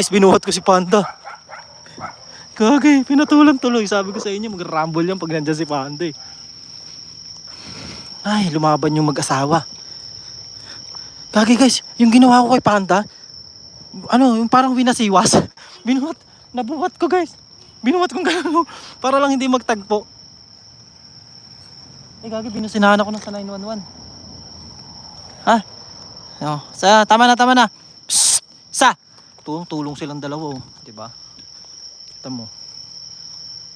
Guys, binuhat ko si Panda. Kagay, pinatulang tuloy. Sabi ko sa inyo, mag-rumble yan pag nandyan si Panda eh. Ay, lumaban yung mag-asawa. Kagay guys, yung ginawa ko kay Panda, ano, yung parang winasiwas. Binuhat, nabuhat ko guys. Binuhat kong gano'n, para lang hindi magtagpo. Eh, gagi, binusinahan ako ng sa 911. Ha? Oh, sa, tama na, tama na. Psst, sa! Tulong, tulong silang dalawa, oh. Diba? Kita mo.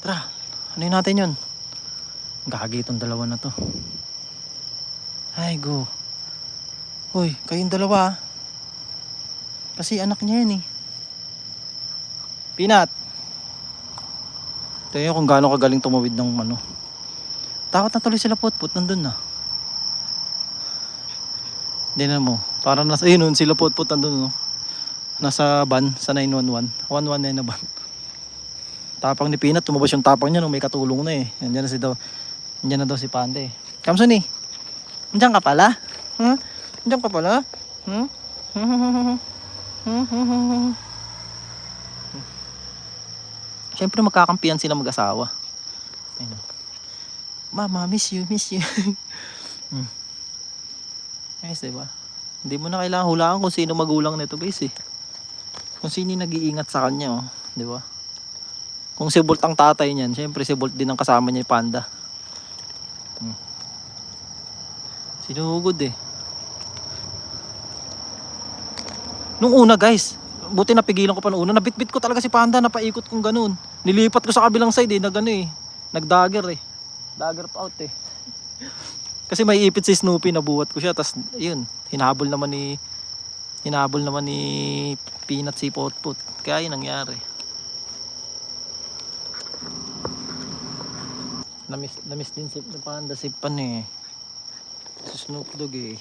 Tara, ano natin yun? Gagi itong dalawa na to. Ay, go. Hoy, kayong dalawa ah. Kasi anak niya yan eh. Pinat. Yun kung gaano kagaling tumawid ng ano. Takot na tuloy sila putput, nandun na. Hindi na mo. Parang nasa, ayun sila putput nandun no. Nasa van, sa 911. 119 na van. Tapang ni Pinat, tumabas yung tapang niya nung may katulong na eh. Nandiyan na si daw, nandiyan na daw si Pande. Kamsun eh. Nandiyan ka pala? Huh? Nandiyan ka pala? Hmm? Siyempre magkakampihan sila mag-asawa. Ayun. Mama, miss you, miss you. hmm. Guys, diba? Hindi mo na kailangan hulaan kung sino magulang nito guys eh. Kung sino nag-iingat sa kanya oh. Di ba? Kung si Bolt ang tatay niyan, syempre si Bolt din ang kasama niya yung panda. Hmm. Sinugod eh. Nung una guys, buti napigilan ko pa nung. Nabitbit ko talaga si Panda, napaikot kong ganun. Nilipat ko sa kabilang side eh, nag ano eh. Nag-dagger eh. Dagger out eh. Kasi may ipit si Snoopy, nabuhat ko siya. Tapos yun, hinabol naman ni hinabol naman ni Peanut si Potpot. Kaya yun nangyari. Namiss, namiss din si Panda si Pan eh. Si Snoop Dogg eh.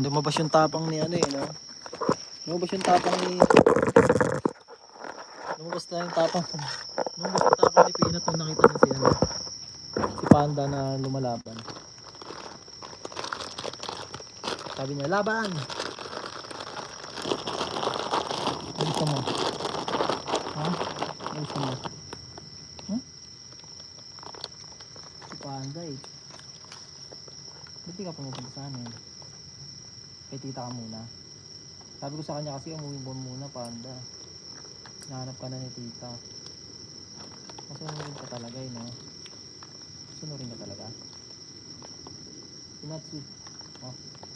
Lumabas yung tapang ni ano eh, no? Lumabas yung tapang ni... Lumabas na yung tapang... Lumabas yung tapang ni Peanut nung nakita niya si ano. Si Panda na lumalaban. Sabi niya, laban! Gusto mo? Ha? Gusto mo? Hmm? Si Panda eh. Ba't di ka pumupunta sa amin? kay tita ka muna. Sabi ko sa kanya kasi umuwi mo muna panda. Nahanap ka na ni tita. Masunurin ka talaga eh, no? Sunurin ka talaga. Pinatsu. Oh.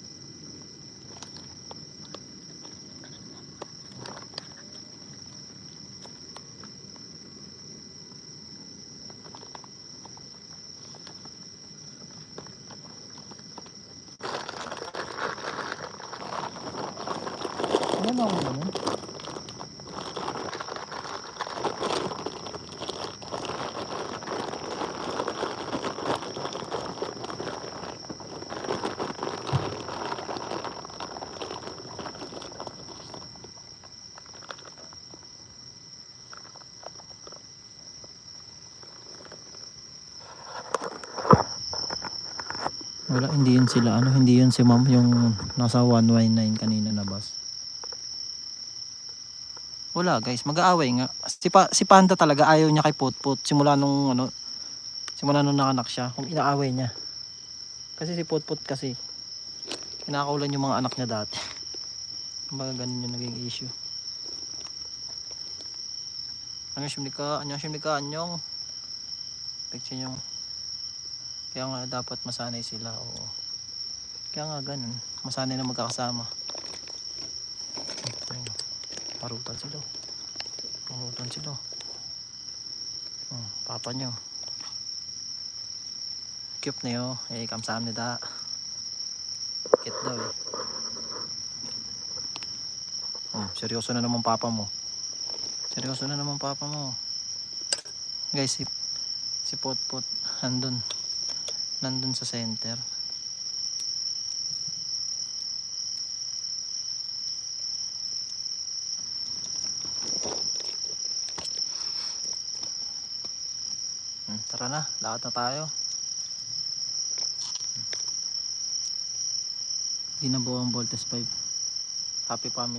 Ako naman? Wala, hindi yun sila. Ano, hindi yun si ma'am yung nasa 119 kanina na bus. Wala guys, mag-aaway nga. Si, pa, si Panda talaga ayaw niya kay Potpot simula nung ano simula nung nanganak siya, kung inaaway niya. Kasi si Potpot kasi kinakaulan yung mga anak niya dati. Kumbaga ganun yung naging issue. Ano simlika, anyo simlika, anyong. Picture nyo. Kaya nga dapat masanay sila. Oo. Kaya nga ganun. Masanay na magkakasama. Parutan sila. Parutan sila. Hmm, papa nyo. Cute na yo. Eh, kamsahamnida. Cute daw eh. Hmm, seryoso na naman papa mo. Seryoso na naman papa mo. Guys, si, si Potpot, nandun. Nandun sa center. Hmm, tara na, lakad na tayo. Hindi na buo ang Voltes 5. Happy family.